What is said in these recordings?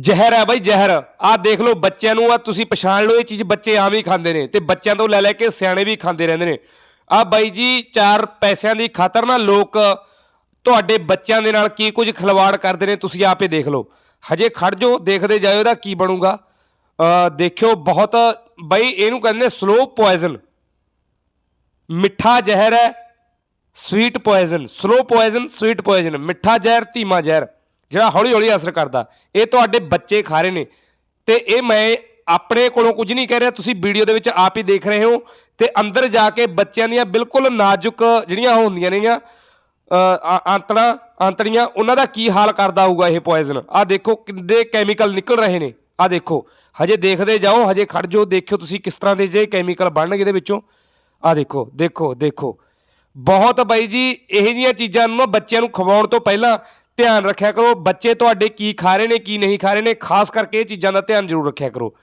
ਜ਼ਹਿਰ ਹੈ ਬਾਈ, ਜ਼ਹਿਰ। ਆਹ ਦੇਖ ਲਓ ਬੱਚਿਆਂ ਨੂੰ ਆ ਤੁਸੀਂ ਪਛਾਣ ਲਓ, ਇਹ ਚੀਜ਼ ਬੱਚੇ ਆਮ ਹੀ ਖਾਂਦੇ ਨੇ ਤੇ ਬੱਚਿਆਂ ਤੋਂ ਲੈ ਲੈ ਕੇ ਸਿਆਣੇ ਵੀ ਖਾਂਦੇ ਰਹਿੰਦੇ ਨੇ। ਆ ਬਾਈ ਜੀ, ਚਾਰ ਪੈਸਿਆਂ ਦੀ ਖਾਤਰ ਨਾ ਲੋਕ ਤੁਹਾਡੇ ਬੱਚਿਆਂ ਦੇ ਨਾਲ ਕੀ ਕੁਝ ਖਿਲਵਾੜ ਕਰਦੇ ਨੇ, ਤੁਸੀਂ ਆਪੇ ਦੇਖ ਲਓ। ਹਜੇ ਖੜ ਜਾਓ, ਦੇਖਦੇ ਜਾਇਓ ਇਹਦਾ ਕੀ ਬਣੂਗਾ। ਦੇਖਿਓ, ਬਹੁਤ ਬਾਈ, ਇਹਨੂੰ ਕਹਿੰਦੇ ਨੇ ਸਲੋ ਪੋਇਜ਼ਨ ਮਿੱਠਾ ਜ਼ਹਿਰ ਹੈ sweet poison slow poison sweet poison ਮਿੱਠਾ ਜ਼ਹਿਰ, ਧੀਮਾ ਜ਼ਹਿਰ। ਜਿਹੜਾ ਹੌਲੀ ਹੌਲੀ ਅਸਰ ਕਰਦਾ। ਇਹ ਤੁਹਾਡੇ ਬੱਚੇ ਖਾ ਰਹੇ ਨੇ। ਤੇ ਇਹ ਮੈਂ ਆਪਣੇ ਕੋਲੋਂ ਕੁਝ ਨਹੀਂ ਕਹਿ ਰਿਹਾ। ਤੁਸੀਂ ਵੀਡੀਓ ਦੇ ਵਿੱਚ ਆਪ ਹੀ ਦੇਖ ਰਹੇ ਹੋ। ਤੇ ਅੰਦਰ ਜਾ ਕੇ ਬੱਚਿਆਂ ਦੀਆਂ ਬਿਲਕੁਲ ਨਾਜ਼ੁਕ ਜਿਹੜੀਆਂ ਉਹ ਹੁੰਦੀਆਂ ਨੇਗੀਆਂ ਅ, ਆਂਤੜਾਂ ਆਂਤੜੀਆਂ ਉਹਨਾਂ ਦਾ ਕੀ ਹਾਲ ਕਰਦਾ ਹੋਊਗਾ ਇਹ ਪੋਇਜ਼ਨ ਆ ਦੇਖੋ ਕਿੰਨੇ ਕੈਮੀਕਲ ਨਿਕਲ ਰਹੇ ਨੇ। ਆ ਦੇਖੋ ਹਜੇ ਦੇਖਦੇ ਜਾਓ ਹਜੇ ਖੜ ਜਾਓ ਦੇਖਿਓ ਤੁਸੀਂ ਕਿਸ ਤਰ੍ਹਾਂ ਦੇ ਜਿਹੜੇ ਕੈਮੀਕਲ ਬਣਨਗੇ ਇਹਦੇ ਵਿੱਚੋਂ। ਆ ਦੇਖੋ ਦੇਖੋ ਦੇਖੋ। ਬਹੁਤ ਬਾਈ ਜੀ ਇਹ ਜਿਹੀਆਂ ਚੀਜ਼ਾਂ ਨੂੰ ਬੱਚਿਆਂ ਨੂੰ ਖਵਾਉਣ ਤੋਂ ਪਹਿਲਾਂ ਧਿਆਨ ਰੱਖਿਆ ਕਰੋ, ਬੱਚੇ ਤੁਹਾਡੇ ਕੀ ਖਾ ਰਹੇ ਨੇ, ਕੀ ਨਹੀਂ ਖਾ ਰਹੇ ਨੇ, ਖਾਸ ਕਰਕੇ ਇਹ ਚੀਜ਼ਾਂ ਦਾ ਧਿਆਨ ਜ਼ਰੂਰ ਰੱਖਿਆ ਕਰੋ।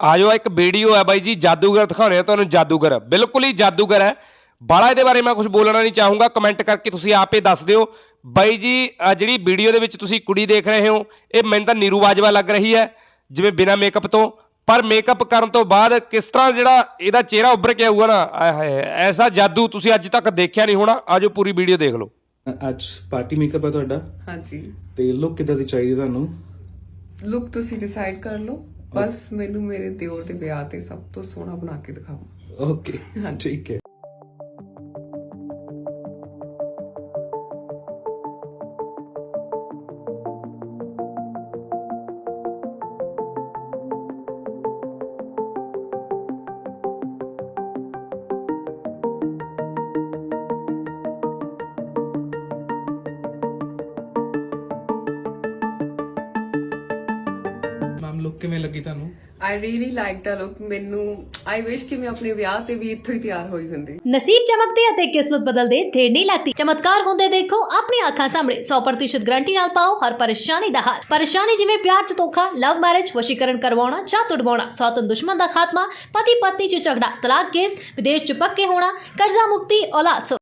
ਆਜੋ ਇੱਕ ਵੀਡੀਓ ਹੈ ਬਾਈ ਜੀ, ਜਾਦੂਗਰ ਦਿਖਾਉਣੇ ਆ ਤੁਹਾਨੂੰ, ਜਾਦੂਗਰ। ਬਿਲਕੁਲ ਹੀ ਜਾਦੂਗਰ ਹੈ। ਬਾਲਾ ਇਹਦੇ ਬਾਰੇ ਮੈਂ ਕੁਝ ਬੋਲਣਾ ਨਹੀਂ ਚਾਹੂੰਗਾ ਕਮੈਂਟ ਕਰਕੇ ਤੁਸੀਂ ਆਪੇ ਦੱਸ ਦਿਓ। ਬਾਈ ਜੀ ਜਿਹੜੀ ਵੀਡੀਓ ਦੇ ਵਿੱਚ ਤੁਸੀਂ ਕੁੜੀ ਦੇਖ ਰਹੇ ਹੋ, ਇਹ ਮੈਨੂੰ ਤਾਂ ਨੀਰੂ ਬਾਜਵਾ ਲੱਗ ਰਹੀ ਹੈ, ਜਿਵੇਂ ਬਿਨਾ ਮੇਕਅਪ ਤੋਂ। ਪਰ ਮੇਕਅਪ ਕਰਨ ਤੋਂ ਬਾਅਦ ਕਿਸ ਤਰ੍ਹਾਂ ਜਿਹੜਾ ਇਹਦਾ ਚਿਹਰਾ ਉੱਭਰ ਕੇ ਆਊਗਾ ਨਾ ਐਸਾ ਜਾਦੂ ਤੁਸੀਂ ਅੱਜ ਤੱਕ ਦੇਖਿਆ ਨਹੀਂ ਹੋਣਾ। ਆਜੋ, ਪੂਰੀ ਵੀਡੀਓ ਦੇਖ ਲਓ। ਅੱਜ ਪਾਰਟੀ ਮੇਕਅਪ ਹੈ ਤੁਹਾਡਾ। ਹਾਂਜੀ। ਤੇ ਲੁੱਕ ਕਿੱਦਾਂ ਦੀ ਚਾਹੀਦੀ ਤੁਹਾਨੂੰ? ਲੁੱਕ ਤੁਸੀਂ ਡਿਸਾਈਡ ਕਰ ਲਓ। ਬਸ ਮੈਨੂੰ ਮੇਰੇ ਦਿਓਰ ਦੇ ਵਿਆਹ ਤੇ ਸਭ ਤੋਂ ਸੋਹਣਾ ਬਣਾ ਕੇ ਦਿਖਾਓ। ਓਕੇ ਠੀਕ ਹੈ। ਲੁੱਕ ਕਿਵੇਂ ਲੱਗੀ ਤੁਹਾਨੂੰ? I really like the look ਮੈਨੂੰ ਆਈ ਵਿਸ਼ ਕਿ ਮੈਂ ਆਪਣੇ ਵਿਆਹ ਤੇ ਵੀ ਇੱਥੋਂ ਹੀ ਤਿਆਰ ਹੋਈ ਹੁੰਦੀ। ਨਸੀਬ ਚਮਕਦੇ ਅਤੇ ਕਿਸਮਤ ਬਦਲਦੇ ਦੇਰ ਨਹੀਂ ਲੱਗਦੀ। ਚਮਤਕਾਰ ਹੁੰਦੇ ਦੇਖੋ ਆਪਣੀ ਅੱਖਾਂ ਸਾਹਮਣੇ। 100% ਗਾਰੰਟੀ ਨਾਲ ਪਾਓ ਹਰ ਪਰੇਸ਼ਾਨੀ ਦਾ ਹੱਲ। ਪਰੇਸ਼ਾਨੀ ਜਿਵੇਂ ਪਿਆਰ ਚ ਧੋਖਾ ਲਵ ਮੈਰਿਜ ਵਸ਼ੀਕਰਨ ਕਰਵਾਉਣਾ ਜਾਂ ਤੁੜਵਾਉਣਾ ਸੌਤਨ ਦੁਸ਼ਮਣ ਦਾ ਖਾਤਮਾ ਪਤੀ ਪਤਨੀ ਚ ਝਗੜਾ ਤਲਾਕ ਕੇਸ ਵਿਦੇਸ਼ ਚ ਪੱਕੇ ਹੋਣਾ ਕਰਜ਼ਾ ਮੁਕਤੀ ਔਲਾਦ। ਸੋ